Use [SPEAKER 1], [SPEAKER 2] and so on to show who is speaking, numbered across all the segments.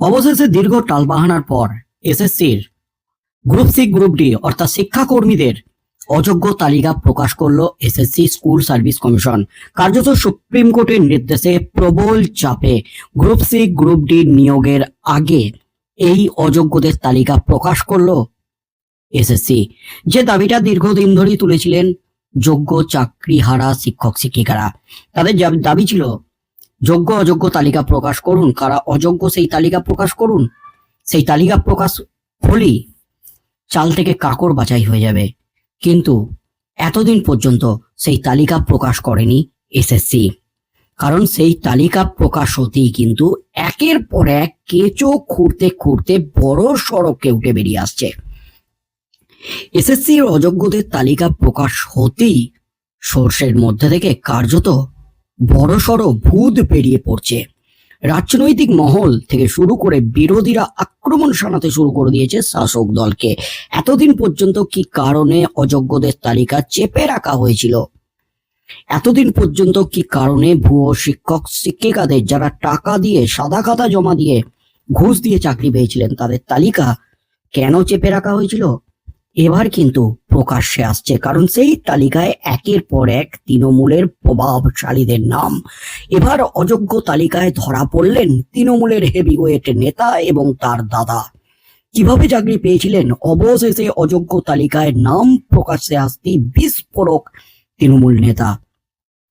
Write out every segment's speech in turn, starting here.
[SPEAKER 1] অবশেষে দীর্ঘ টালবাহানার পর এসএসসির গ্রুপ সি, গ্রুপ ডি, অর্থাৎ শিক্ষাকর্মীদের অযোগ্য তালিকা প্রকাশ করল এসএসসি স্কুল সার্ভিস কমিশন। কার্যত সুপ্রিম কোর্টের নির্দেশে প্রবল চাপে গ্রুপ সি, গ্রুপ ডি নিয়োগের আগে এই অযোগ্যদের তালিকা প্রকাশ করল এসএসসি। যে দাবিটা দীর্ঘদিন ধরেই তুলেছিলেন যোগ্য চাকরিহারা শিক্ষক শিক্ষিকারা তাদের দাবি ছিল যোগ্য অযোগ্য তালিকা প্রকাশ করুন। কারা অযোগ্য সেই তালিকা প্রকাশ করুন? সেই তালিকা প্রকাশ হলেই চাল থেকে কাকর বাছাই হয়ে যাবে। কিন্তু এতদিন পর্যন্ত সেই তালিকা প্রকাশ করেনি এসএসসি। কারণ সেই তালিকা প্রকাশ হতেই কিন্তু একের পর এক কেঁচো খুঁড়তে খুঁড়তে বড় সড়ককে উঠে বেরিয়ে আসছে। এসএসসির অযোগ্যদের তালিকা প্রকাশ হতেই সোর্সের মধ্যে থেকে কার্যত বড়সড় ভূত বেরিয়ে পড়ছে। রাজনৈতিক মহল থেকে শুরু করে বিরোধীরা আক্রমণ শানাতে শুরু করে দিয়েছে শাসক দলকে। এতদিন পর্যন্ত কি কারণে অযোগ্যদের তালিকা চেপে রাখা হয়েছিল? এতদিন পর্যন্ত কি কারণে ভুয়ো শিক্ষক শিক্ষিকাদের যারা টাকা দিয়ে, সাদা খাতা জমা দিয়ে ঘুষ দিয়ে চাকরি পেয়েছিলেন, তাদের তালিকা কেন চেপে রাখা হয়েছিল? এবার কিন্তু প্রকাশ্যে আসছে, কারণ সেই তালিকায় একের পর এক তৃণমূলের প্রভাবশালীদের নাম। এবার অযোগ্য তালিকায় ধরা পড়লেন তৃণমূলের হেভিওয়েট নেতা এবং তার দাদা। কীভাবে চাকরি পেয়েছিলেন? অবশেষে অযোগ্য তালিকায় নাম প্রকাশ্যে আসতেই বিস্ফোরক তৃণমূল নেতা।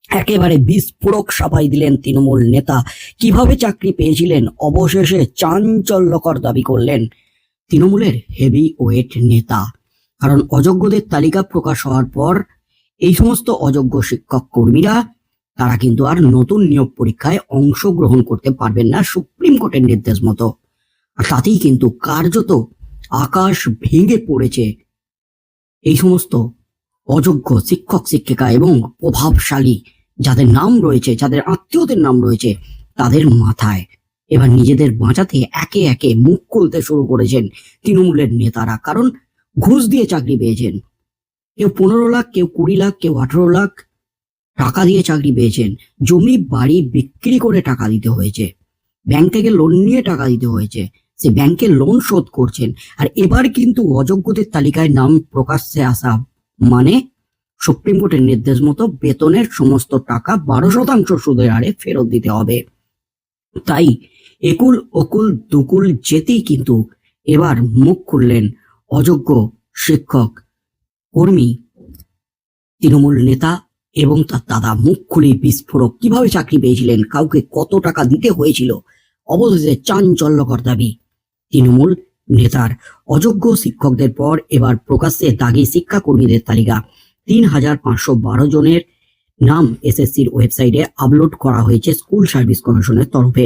[SPEAKER 1] একেবারে বিস্ফোরক সাফাই দিলেন তৃণমূল নেতা। কীভাবে চাকরি পেয়েছিলেন? অবশেষে চাঞ্চল্যকর দাবি করলেন তৃণমূলের হেভি ওয়েট নেতা। কারণ অযোগ্যদের তালিকা প্রকাশ হওয়ার পর এই সমস্ত অযোগ্য শিক্ষক কর্মীরা, তারা কিন্তু আর নতুন নিয়োগ পরীক্ষায় অংশগ্রহণ করতে পারবেন না সুপ্রিম কোর্টের নির্দেশ মতো। আর তাতেই কিন্তু কার্যত আকাশ ভেঙে পড়েছে। এই সমস্ত অযোগ্য শিক্ষক, শিক্ষিকা এবং প্রভাবশালী যাদের নাম রয়েছে, যাদের আত্মীয়দের নাম রয়েছে, তাদের মাথায়। এবার নিজেদের বাঁচাতে একে একে মুখ খুলতে শুরু করেছেন তৃণমূলের নেতারা। কারণ ঘুষ দিয়ে চাকরি পেয়েছেন। কেউ পনেরো লাখ, কেউ কুড়ি লাখ, কেউ আঠারো লাখ টাকা দিয়ে চাকরি পেয়েছেন। জমি, বাড়ি বিক্রি করে টাকা দিতে হয়েছে। ব্যাংক থেকে লোন নিয়ে টাকা দিতে হয়েছে। সে ব্যাংকে লোন শোধ করছেন। আর এবার কিন্তু অযোগ্যদের তালিকায় নাম প্রকাশ্যে আসা মানে সুপ্রিম কোর্টের নির্দেশ মতো বেতনের সমস্ত টাকা বারো শতাংশ সুদের হারে ফেরত দিতে হবে। তাই একুল, অকুল, দুকুল, যেতেই কিন্তু এবার মুখ খুললেন অযোগ্য শিক্ষক, কর্মী, তৃণমূল নেতা এবং তার দাদা মুখ খুলে বিস্ফোরক। কীভাবে চাকরি পেয়েছিলেন? কাউকে কত টাকা দিতে হয়েছিল? অবশেষে চাঞ্চল্যকর দাবি। তৃণমূল নেতার অযোগ্য শিক্ষকদের পর এবার প্রকাশ্যে দাগি শিক্ষাকর্মীদের তালিকা। তিন হাজার পাঁচশো বারো জনের নাম এসএসসির ওয়েবসাইটে আপলোড করা হয়েছে স্কুল সার্ভিস কমিশনের তরফে।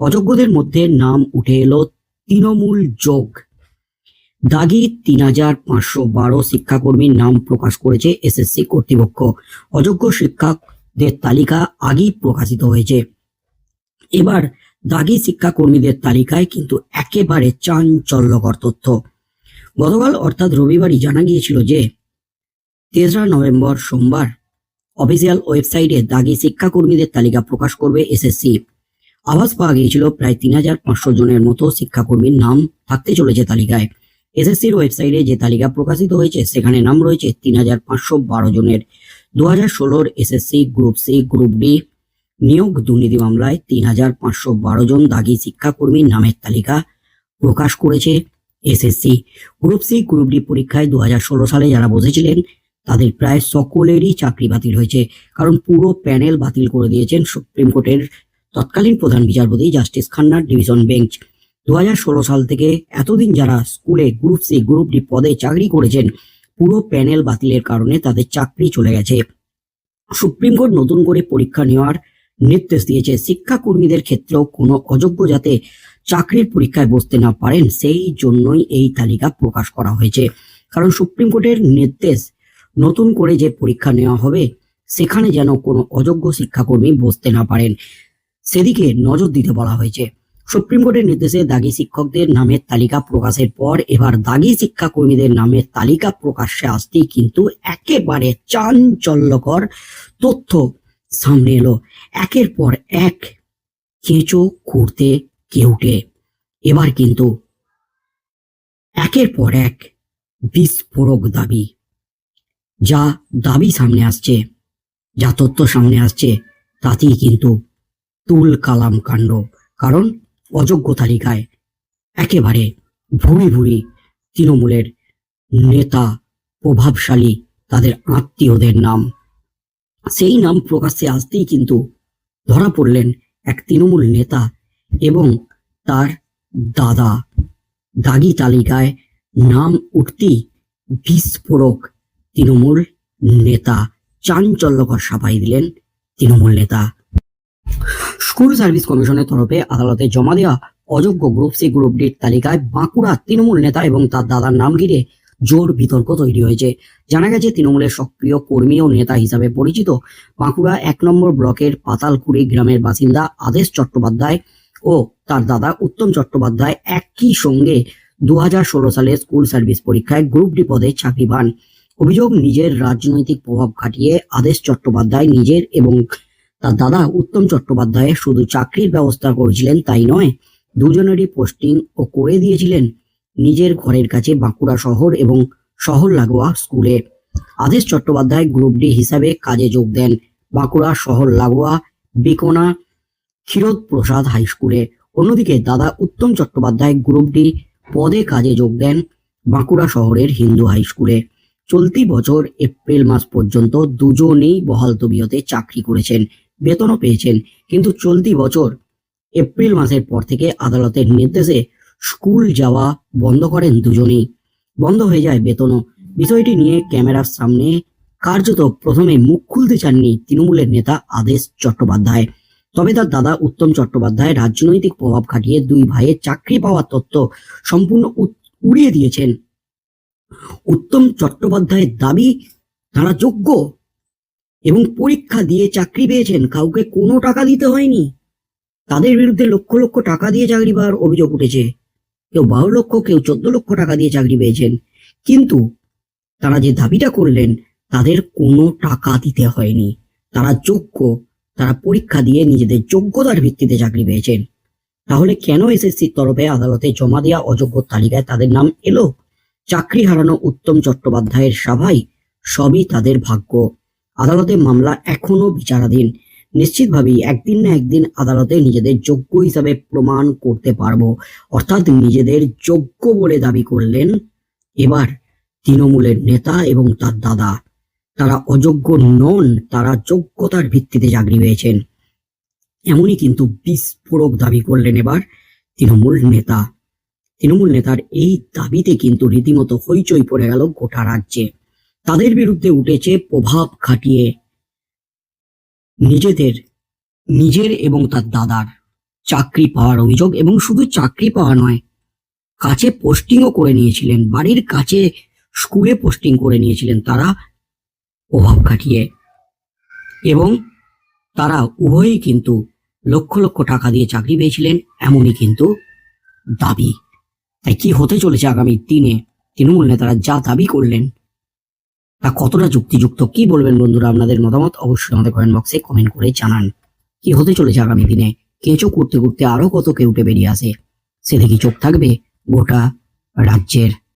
[SPEAKER 1] অযোগ্যদের মধ্যে নাম উঠে এলো তৃণমূল যোগ। দাগি তিন হাজার পাঁচশো বারো শিক্ষাকর্মীর নাম প্রকাশ করেছে এসএসসি কর্তৃপক্ষ। অযোগ্য শিক্ষকদের তালিকা আগেই প্রকাশিত হয়েছে। এবার দাগি শিক্ষাকর্মীদের তালিকায় কিন্তু একেবারে চাঞ্চল্যকর তথ্য। গতকাল অর্থাৎ রবিবারই জানা গিয়েছিল যে, তেসরা নভেম্বর সোমবার অফিসিয়াল ওয়েবসাইটে দাগি শিক্ষাকর্মীদের তালিকা প্রকাশ করবে এসএসসি। আভাস পাওয়া গিয়েছিল, প্রায় তিন হাজার পাঁচশো জনের মতো শিক্ষাকর্মীর নাম থাকতে চলেছে তালিকায়। এসএসসির ওয়েবসাইটে যে তালিকা প্রকাশিত হয়েছে, সেখানে নাম রয়েছে তিন হাজার পাঁচশো বারো জনের। দু হাজার ষোলোর SSC group C group D নিয়োগ দুর্নীতি মামলায় তিন হাজার পাঁচশো বারো জন দাগি শিক্ষাকর্মীর নামের তালিকা প্রকাশ করেছে SSC group C group D পরীক্ষায় দু হাজার ষোলো সালে যারা বসেছিলেন, তাদের প্রায় সকলেরই চাকরি বাতিল হয়েছে। কারণ পুরো প্যানেল বাতিল করে দিয়েছেন সুপ্রিম কোর্টের তৎকালীন প্রধান বিচারপতি জাস্টিস খান্নার ডিভিশন বেঞ্চ। দু হাজার ষোলো সাল থেকে এতদিন যারা স্কুলে গ্রুপ সি গ্রুপ ডি পদে চাকরি করেছেন, পুরো প্যানেল বাতিলের কারণে তাদের চাকরি চলে গেছে। সুপ্রিম কোর্ট নতুন করে পরীক্ষা নেওয়ার নির্দেশ দিয়েছে। শিক্ষাকর্মীদের ক্ষেত্রেও কোনো অযোগ্য যাতে চাকরির পরীক্ষায় বসতে না পারেন, সেই জন্যই এই তালিকা প্রকাশ করা হয়েছে। কারণ সুপ্রিম কোর্টের নির্দেশ নতুন করে যে পরীক্ষা নেওয়া হবে, সেখানে যেন কোনো অযোগ্য শিক্ষাকর্মী বসতে না পারেন, সেদিকে নজর দিতে বলা হয়েছে। সুপ্রিম কোর্টের নির্দেশে দাগি শিক্ষকদের নামের তালিকা প্রকাশের পর এবার দাগি শিক্ষাকর্মীদের নামের তালিকা প্রকাশ্যে আসতেই কিন্তু একেবারে চাঞ্চল্যকর তথ্য সামনে এলো। একের পর এক কেঁচো খুঁড়তে কেউটে এবার কিন্তু একের পর এক বিস্ফোরক দাবি। যা দাবি সামনে আসছে, যা তথ্য সামনে আসছে, তাতেই কিন্তু তুল কালাম কাণ্ড। কারণ অযোগ্য তালিকায় একেবারে ভুরি ভুরি তৃণমূলের নেতা, প্রভাবশালী তাদের আত্মীয়দের নাম। সেই নাম প্রকাশ্যে আসতেই কিন্তু ধরা পড়লেন এক তৃণমূল নেতা এবং তার দাদা। দাগি তালিকায় নাম উঠতেই বিস্ফোরক তৃণমূল নেতা, চাঞ্চল্যকর সাফাই দিলেন তৃণমূল নেতা। স্কুল সার্ভিস কমিশনের তরফে আদালতে জমা দেওয়া অযোগ্য গ্রুপ সি গ্রুপ ডির তালিকায় বাঁকুড়া তৃণমূল নেতা এবং তার দাদার নাম ঘিরে জোর বিতর্ক তৈরি হয়েছে। জানা গেছে, তৃণমূলের সক্রিয় কর্মী ও নেতা হিসাবে পরিচিত বাঁকুড়া এক নম্বর ব্লকের পাতালকুড়ি গ্রামের বাসিন্দা আদেশ চট্টোপাধ্যায় ও তার দাদা উত্তম চট্টোপাধ্যায় একই সঙ্গে দু সালে স্কুল সার্ভিস পরীক্ষায় গ্রুপ ডি পদে চাকরি পান। অভিযোগ, নিজের রাজনৈতিক প্রভাব খাটিয়ে আদেশ চট্টোপাধ্যায় নিজের এবং তার দাদা উত্তম চট্টোপাধ্যায় শুধু চাকরির ব্যবস্থা করেছিলেন তাই নয়, দুজনেরই পোস্টিং ও করে দিয়েছিলেন নিজের ঘরের কাছে বাঁকুড়া শহর এবং শহর লাগোয়া স্কুলে। আদেশ চট্টোপাধ্যায় গ্রুপ ডি হিসাবে কাজে যোগ দেন বাঁকুড়া শহর লাগোয়া বিকোনা ক্ষীরোদ প্রসাদ হাই স্কুলে অন্যদিকে দাদা উত্তম চট্টোপাধ্যায় গ্রুপ ডি পদে কাজে যোগ দেন বাঁকুড়া শহরের হিন্দু হাই স্কুলে চলতি বছর এপ্রিল মাস পর্যন্ত দুজনেই বহাল তবিয়তে চাকরি করেছেন। বেতনও পেয়েছেন। কিন্তু চলতি বছর এপ্রিল মাসের পর থেকে আদালতের নির্দেশে স্কুল যাওয়া বন্ধ করেন দুজনেই। বন্ধ হয়ে যায় বেতনও। বিষয়টি নিয়ে ক্যামেরার সামনে কার্যত প্রথমে মুখ খুলতে চাননি তৃণমূলের নেতা আদেশ চট্টোপাধ্যায়। তবে তার দাদা উত্তম চট্টোপাধ্যায় রাজনৈতিক প্রভাব খাটিয়ে দুই ভাইয়ের চাকরি পাওয়ার তথ্য সম্পূর্ণ উড়িয়ে দিয়েছেন। উত্তম চট্টোপাধ্যায়ের দাবি, তারা যোগ্য? এবং পরীক্ষা দিয়ে চাকরি পেয়েছেন, কাউকে কোনো টাকা দিতে হয়নি। তাদের বিরুদ্ধে লক্ষ লক্ষ টাকা দিয়ে চাকরি পাওয়ার অভিযোগ উঠেছে। কেউ বারো লক্ষ, কেউ চোদ্দ লক্ষ টাকা দিয়ে চাকরি পেয়েছেন। কিন্তু তারা যে দাবিটা করলেন, তাদের কোনো টাকা দিতে হয়নি। তারা যোগ্য, তারা পরীক্ষা দিয়ে নিজেদের যোগ্যতার ভিত্তিতে চাকরি পেয়েছেন। তাহলে কেন এসএসসির তরফে আদালতে জমা দেওয়া অযোগ্য তালিকায় তাদের নাম এলো? চাকরি হারানো উত্তম চট্টোপাধ্যায়ের সভাই সবই তাদের ভাগ্য। আদালতে মামলা এখনও বিচারাধীন। নিশ্চিতভাবেই একদিন না একদিন আদালতে নিজেদের যোগ্য হিসাবে প্রমাণ করতে পারব। অর্থাৎ নিজেদের যোগ্য বলে দাবি করলেন এবার তৃণমূলের নেতা এবং তার দাদা। তারা অযোগ্য নন, তারা যোগ্যতার ভিত্তিতে চাকরি পেয়েছেন। এমনই কিন্তু বিস্ফোরক দাবি করলেন এবার তৃণমূল নেতা। তৃণমূল নেতার এই দাবিতে কিন্তু রীতিমতো হইচই পড়ে গেল গোটা রাজ্যে। তাদের বিরুদ্ধে উঠেছে প্রভাব খাটিয়ে নিজেদের, নিজের এবং তার দাদার চাকরি পাওয়ার অভিযোগ এবং শুধু চাকরি পাওয়া নয়, কাছে পোস্টিংও করে নিয়েছিলেন, বাড়ির কাছে স্কুলে পোস্টিং করে নিয়েছিলেন তারা প্রভাব খাটিয়ে। এবং তারা উভয়ই কিন্তু লক্ষ লক্ষ টাকা দিয়ে চাকরি পেয়েছিলেন, এমনই কিন্তু দাবি। তাই কি হতে চলেছে আগামী দিনে? তৃণমূল নেতারা যা দাবি করলেন তা কতটা যুক্তিযুক্ত? কি বলবেন বন্ধুরা আপনাদের মতামত? অবশ্যই আমাদের কমেন্ট বক্সে কমেন্ট করে জানান। কি হতে চলেছে আগামী দিনে? কেঁচো করতে করতে আরও কত কেউটে বেরিয়ে আসে? সেদিকে চোখ থাকবে গোটা রাজ্যের